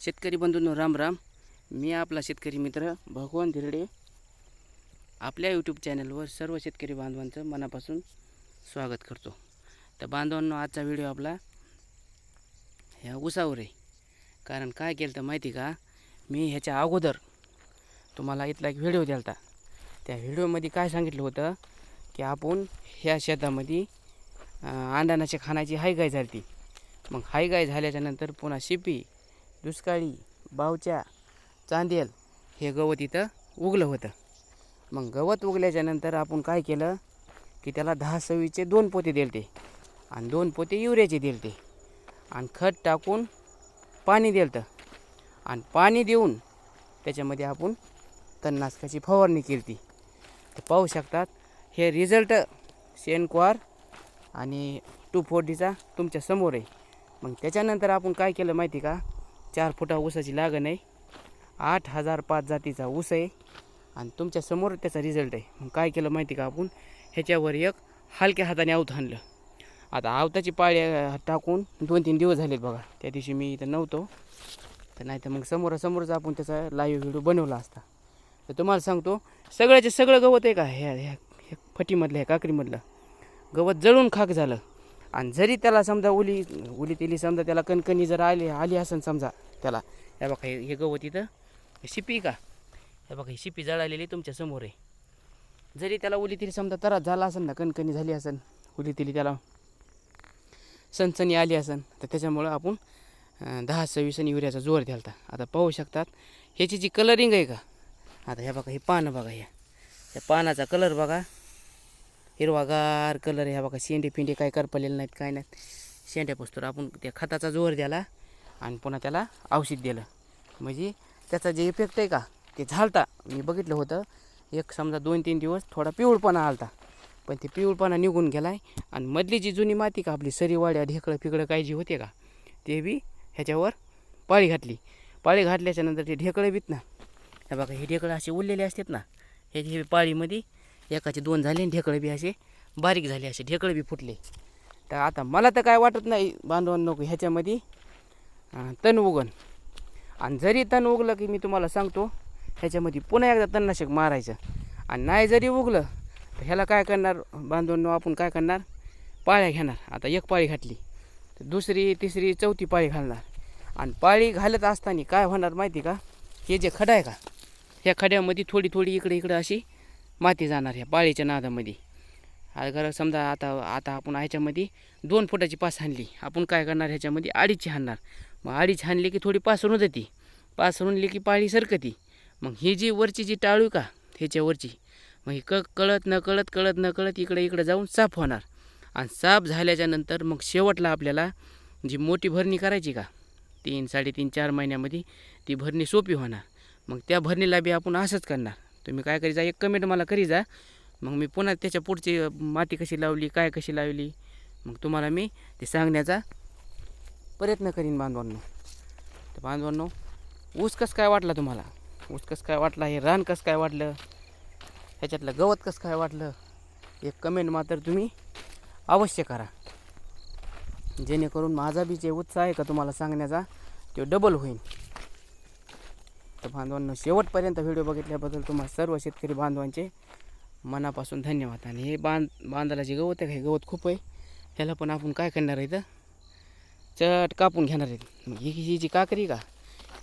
शेतकरी बंधूंनो राम राम मी आपला शेतकरी मित्र भगवान धिरडे आपल्या यूट्यूब चॅनलवर सर्व शेतकरी बांधवांचं मनापासून स्वागत करतो. तर बांधवांनो आजचा व्हिडिओ आपला ह्या उसावर आहे. कारण काय केलं तर माहिती का? मी ह्याच्या अगोदर तुम्हाला इथला एक व्हिडिओ दिला होता त्या व्हिडिओमध्ये काय सांगितलं होतं? की आपण ह्या शेतामध्ये अं, खाण्याची हायगाय झाली ती मग हायगाय झाल्याच्यानंतर पुन्हा शिपी दुष्काळी बावच्या चांदेल हे गवत इथं उगलं होतं. मग गवत उगल्याच्यानंतर आपण काय केलं की त्याला दहा सव्वीचे दोन पोते दिलते आणि दोन पोते युरियाचे दिलते. आणि खत टाकून पाणी दिलतं. आणि पाणी देऊन त्याच्यामध्ये आपण तणनाशकाची फवारणी केली ती तर पाहू शकतात हे रिझल्ट शेणक्वार आणि टू फोर्टीचा तुमच्यासमोर आहे. मग त्याच्यानंतर आपण काय केलं माहिती का? चार फुटा ऊसाची लागण आहे. आठ हजार पाच जातीचा ऊस आहे. आणि तुमच्यासमोर त्याचा रिझल्ट आहे. मग काय केलं माहिती का आपण? ह्याच्यावर एक हलक्या हाताने आवत आणलं. आता आवताची पाळी टाकून दोन तीन दिवस झालेत बघा. त्या दिवशी मी इथं नव्हतो. तर नाही तर मग समोरासमोरच आपण त्याचा लाईव्ह व्हिडिओ बनवला असता. तर तुम्हाला सांगतो सगळ्याचे सगळं गवत आहे का? ह्या ह्या ह्या फटीमधलं ह्या काकडीमधलं. गवत जळून खाक झालं. आणि जरी त्याला समजा उली उली तेली समजा त्याला कणकणी जर आली आली असेल समजा त्याला. हे बघा हे हे गवत इथं शिपी का? हे बघा ही शिपी जळालेली तुमच्यासमोर आहे. जरी त्याला उली तेली समजा त्रास झाला असेल ना कणकणी झाली असेल उली तेली त्याला सणसणी आली असेल तर त्याच्यामुळं आपण दहा सव्वीस आणि युरियाचा जोर द्यालता. आता पाहू शकतात ह्याची जी कलरिंग आहे का? आता हे बघा हे पानं बघा ह्या त्या पानाचा कलर बघा. हिरवागार कलर ह्या बघा शेंडे पिंडे काय करपलेले नाहीत काय नाहीत. शेंड्या पुस्तूर आपण त्या खताचा जोर द्याला आणि पुन्हा त्याला औषध दिलं म्हणजे त्याचा जे इफेक्ट आहे का ते झालता. मी बघितलं होतं एक समजा दोन तीन दिवस थोडा पिवळपणा आलता. पण ते पिवळपणा निघून गेला आहे आणि मधली जी जुनी माती का आपली सरीवाड्या ढेकळं पिकळं काय जी होते का ते बी ह्याच्यावर पाळी घातली. पाळी घातल्याच्यानंतर ते ढेकळं बीत ना. हे बघा हे ढेकळं असे उरलेले असतात ना हे पाळीमध्ये एकाचे दोन झाले आणि ढेकळं बी असे बारीक झाले असे ढेकळं बी फुटले. तर आता मला तर काय वाटत नाही बांधवांनो नको ह्याच्यामध्ये. तण उगन. आणि जरी तण उगलं की मी तुम्हाला सांगतो ह्याच्यामध्ये पुन्हा एकदा तणनाशक मारायचं. आणि नाही जरी उगलं तर ह्याला काय करणार बांधवांनो आपण काय करणार? पाळ्या घेणार. आता एक पाळी घातली तर दुसरी तिसरी चौथी पाळी घालणार. आणि पाळी घालत असताना काय होणार माहिती का? हे जे खडा आहे का? ह्या खड्यामध्ये थोडी थोडी इकडे इकडे अशी माती जाणार ह्या पाळीच्या नादामध्ये. अगर समजा आता आता आपण ह्याच्यामध्ये दोन फुटाची पास हाणली. आपण काय करणार ह्याच्यामध्ये? अडीचची हाणणार. मग अडीच हाणली की थोडी पासरून जाते. पासरूनली की पाळी सरकती. मग ही जी वरची जी टाळू का ह्याच्यावरची मग ही क कळत न कळत कळत न कळत इकडे इकडे जाऊन साफ होणार. आणि साफ झाल्याच्यानंतर मग शेवटला आपल्याला जी मोठी भरणी करायची का तीन साडेतीन चार महिन्यामध्ये ती भरणी सोपी होणार. मग त्या भरणीला बी आपण असंच करणार. तुम्ही काय करी जा एक कमेंट मला करी जा. मग मी पुन्हा त्याच्या पुढची माती कशी लावली काय कशी लावली मग तुम्हाला मी ते सांगण्याचा प्रयत्न करीन बांधवांनो. तर बांधवांनो ऊस कसं काय वाटला तुम्हाला? ऊस कसं काय वाटला? हे रान कसं काय वाटलं? ह्याच्यातलं गवत कसं काय वाटलं? एक कमेंट मात्र तुम्ही अवश्य करा. जेणेकरून माझा बी जे उत्साह आहे का तुम्हाला सांगण्याचा तो डबल होईल तर बांधवांना शेवटपर्यंत व्हिडिओ बघितल्याबद्दल तुम्हाला सर्व शेतकरी बांधवांचे मनापासून धन्यवाद. आणि हे बांध बांधाला जे गवत आहे का? हे गवत खूप आहे. ह्याला पण आपण काय करणार आहे इथं? चट कापून घेणार आहेत मग ही ही जी काकरी का?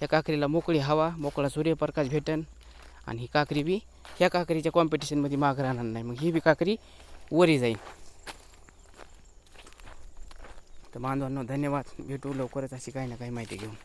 या काकरीला मोकळी हवा मोकळा सूर्यप्रकाश भेटन. आणि ही काकरी बी ह्या काकरीच्या कॉम्पिटिशनमध्ये माग राहणार नाही. मग ही बी काकरी वरी जाईल. तर बांधवांनो धन्यवाद. भेटू लवकरच अशी काही ना काही माहिती घेऊन.